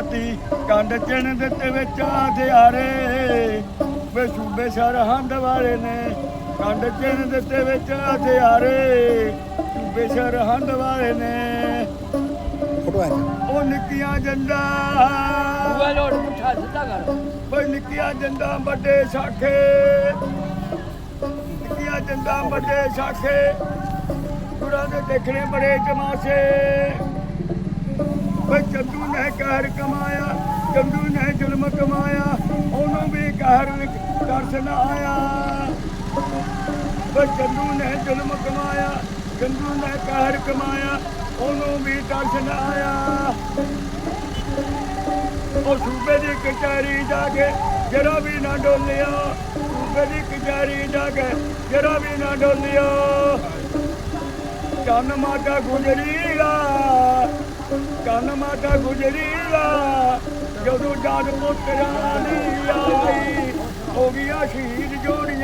ਰਾਤੀ ਕੰਡ ਚਿਣ ਦਿੱਤੇ ਵਿੱਚ ਹਥਿਆਰੇ। ਵੇ ਸੂਬੇ ਸਰਹੰਦ ਵਾਲੇ ਨੇ ਕੰਡ ਚਿਣ ਦਿੱਤੇ ਵਿੱਚ ਹਥਿਆਰੇ। ਸੂਬੇ ਸਰਹੰਦ ਵਾਲੇ ਨੇ ਉਹ ਨਿੱਕੀਆਂ ਜੰਦਾ। ਦੂਆ ਲੋਟ ਪੁੱਠਾ ਸਿੱਧਾ ਕਰ। ਓਏ ਨਿੱਕੀਆਂ ਜੰਦਾ ਵੱਡੇ ਸਾਖੇ। ਨਿੱਕੀਆਂ ਜੰਦਾ ਵੱਡੇ ਸਾਖੇ। ਗੁਰਾਂ ਦੇ ਦੇਖਣੇ ਬੜੇ ਤਮਾਸ਼ੇ ਓਏ ਚੰਦੂ ਨੇ ਕਹਿਰ ਕਮਾਇਆ, ਚੰਦੂ ਨੇ ਜ਼ੁਲਮ ਕਮਾਇਆ, ਉਹਨੂੰ ਵੀ ਕਹਿਰ ਦਰਸ਼ਨ ਆਇਆ। ਓਏ ਚੰਦੂ ਨੇ ਜ਼ੁਲਮ ਕਮਾਇਆ, ਚੰਦੂ ਨੇ ਕਹਿਰ ਕਮਾਇਆ, ਉਹਨੂੰ ਵੀ ਦਰਸ਼ਨ ਆਇਆ। ਉਹ ਸੂਬੇ ਦੀ ਕਚਹਿਰੀ ਜਾ ਕੇ ਜਰਾ ਵੀ ਨਾ ਡੋਲਿਆ। ਸੂਬੇ ਦੀ ਕਚਹਿਰੀ ਜਾ ਕੇ ਜਰਾ ਵੀ ਨਾ ਡੋਲਿਆ। ਚੰਨ ਮਾਤਾ ਗੁਜਰੀਗਾ ਕੰਨ ਮਾਤਾ ਗੁਜ਼ਰੀਆ ਜਦੋਂ ਜਗ ਪੁੱਤਰਾਂ ਦੀ ਆਈ ਹੋ ਗਿਆ ਸ਼ਹੀਦ ਜੋੜੀ